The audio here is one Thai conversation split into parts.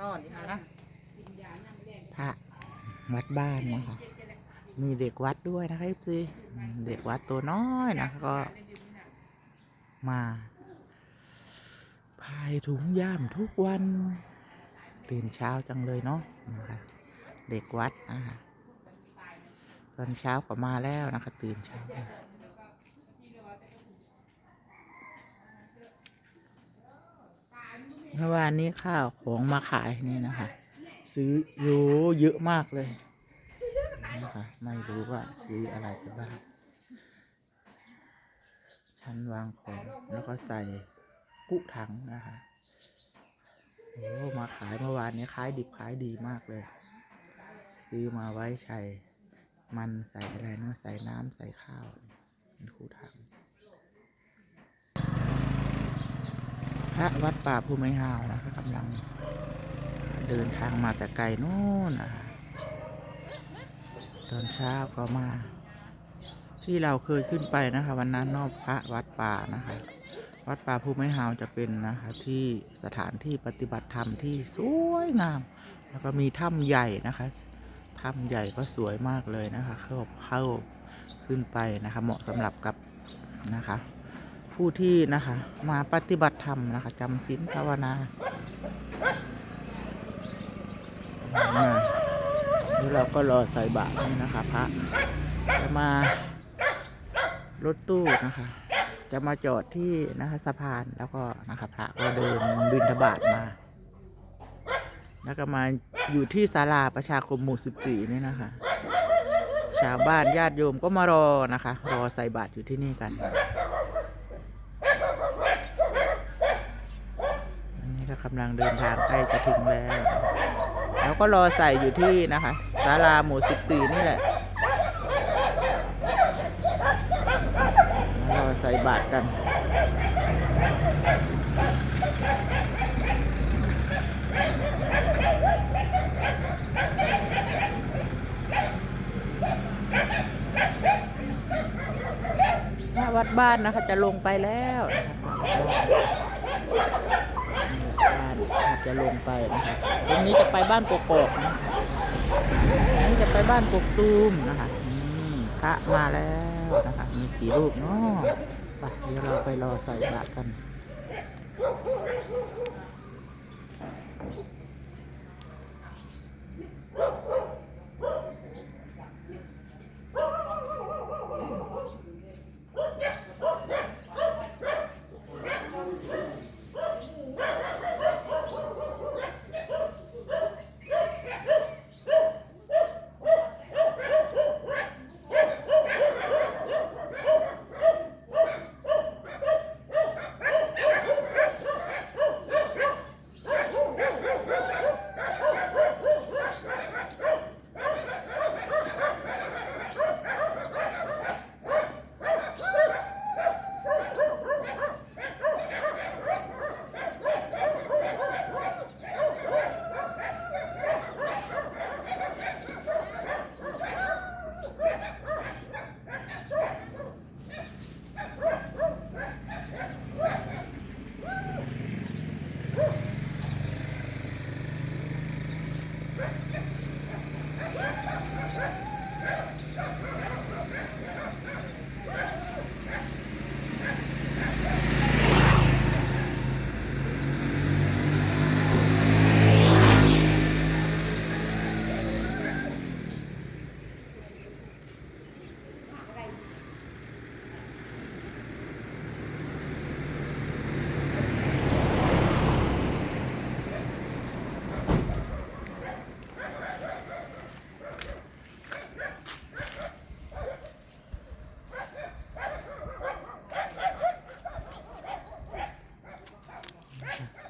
นอนนี่ะนยาเนี่ยไม่ได้พระวัดบ้านนะคะมีเด็กวัดด้วยนะคะเอฟซีเด็กวัดตัวน้อยนะก็มาพายถุงย่ามทุกวัน ตื่นเช้าจังเลยเนาะนะคะเด็กวัดนะคะตอนเช้าก็มาแล้วนะคะ ตื่นเช้า มื่อวานนี้ข้าวของมาขายนี่นะคะ ซื้อโยเยอะมากเลยนะคะไม่รู้ว่าซื้ออะไรไปบ้างชั้นวางของแล้วก็ใส่กุถังนะคะโอ้มาขายเมื่อวานนี้ขายดิบขายดีมากเลย ซื้อมาไว้ใส่มันใส่อะไรนะใส่น้ำใส่ข้าวเป็นคูถัง ระวัดป่าภูไมิหาวนะคะกำลังเดินทางมาแต่ไกลโน่นนะคะตอนเช้าก็มา ที่เราเคยขึ้นไปนะคะ วันนั้นนอกพระวัดป่านะคะ วัดป่าภูไมิหาวจะเป็นนะคะ ที่สถานที่ปฏิบัติธรรมที่สวยงาม แล้วก็มีถ้ำใหญ่นะคะถ้ำใหญ่ก็สวยมากเลยนะคะเข้าเข้าขึ้นไปนะคะ เหมาะสำหรับกับนะคะ ผู้ที่นะคะ มาปฏิบัติธรรมนะคะจำศีลภาวนาแล้วเราก็รอใส่บาตรนี่นะคะพระจะมารถตู้นะคะ จะมาจอดที่นะคะสะพานแล้วก็นะคะพระก็เดินบินทบาทมา แล้วก็มาอยู่ที่ศาลาประชาคมหมู่สิบสี่นี่นะคะ ชาวบ้านญาติโยมก็มารอนะคะ รอใส่บาตรอยู่ที่นี่กัน อันนี้เรา กำลังเดินทางใกล้จะถึงแล้ว แล้วก็รอใส่อยู่ที่นะคะศาลาหมู่สิบสี่นี่แหละรอใส่บาตรกันพระวัดบ้านนะคะจะลงไปแล้ว จะลงไปนะคะตรงนี้จะไปบ้านกกอกนะคะอันนี้จะไปบ้านกกตูมนะคะนี่พระมาแล้วนะคะ มีกี่รูปเนาะไปเดี๋ยวเราไปรอใส่บาตรกัน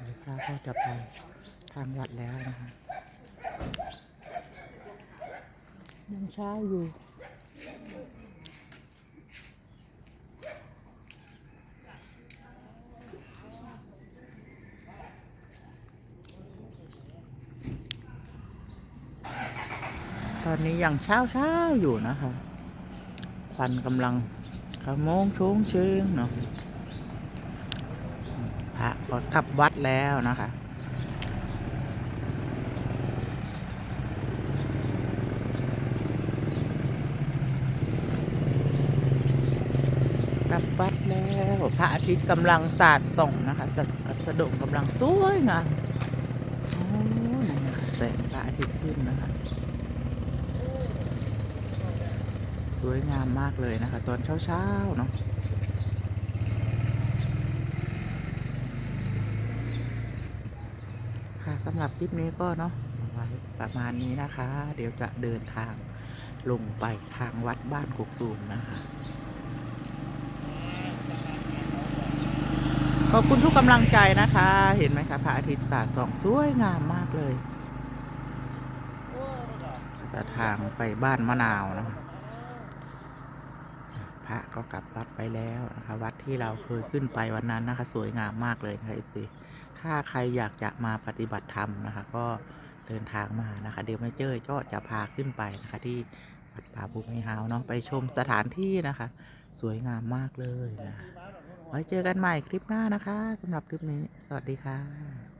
เดี๋ยวพระ ก็จะไปทางวัดแล้วนะคะยังเช้าอยู่ตอนนี้ยังเช้าเช้าๆอยู่นะคะควันกำลังขโมงโชงเชิงเนาะพ ระก็กลับวัดแล้วนะคะกลับวัดแล้วพระอาทิตย์กำลังสาดส่องนะคะสะสะดงกำลังสวยงามโอ้นี่นะคะแสงพระอาทิตย์ขึ้นนะคะ สวยงามมากเลยนะคะ ตอนเช้าๆเนาะค่ะ สำหรับคลิปนี้ก็เนาะไว้ประมาณนี้นะคะ เดี๋ยวจะเดินทางลงไปทางวัดบ้านกกตูมนะคะขอบคุณทุกกำลังใจนะคะ เห็นไหมคะพระอาทิตย์สาดส่องสวยงามมากเลยจะทางไปบ้านมะนาวนะพระก็กลับวัดไปแล้วนะคะ วัดที่เราเคยขึ้นไปวันนั้นนะคะ สวยงามมากเลยนะคะเอฟซี ถ้าใครอยากจะมาปฏิบัติธรรมนะคะ ก็เดินทางมานะคะเดี๋ยวไม่เจอก็จะพาขึ้นไปนะคะ ที่วัดป่าภูมิฮาวเนาะไปชมสถานที่นะคะ สวยงามมากเลยนะคะไว้เจอกันใหม่คลิปหน้านะคะสำหรับคลิปนี้ สวัสดีค่ะ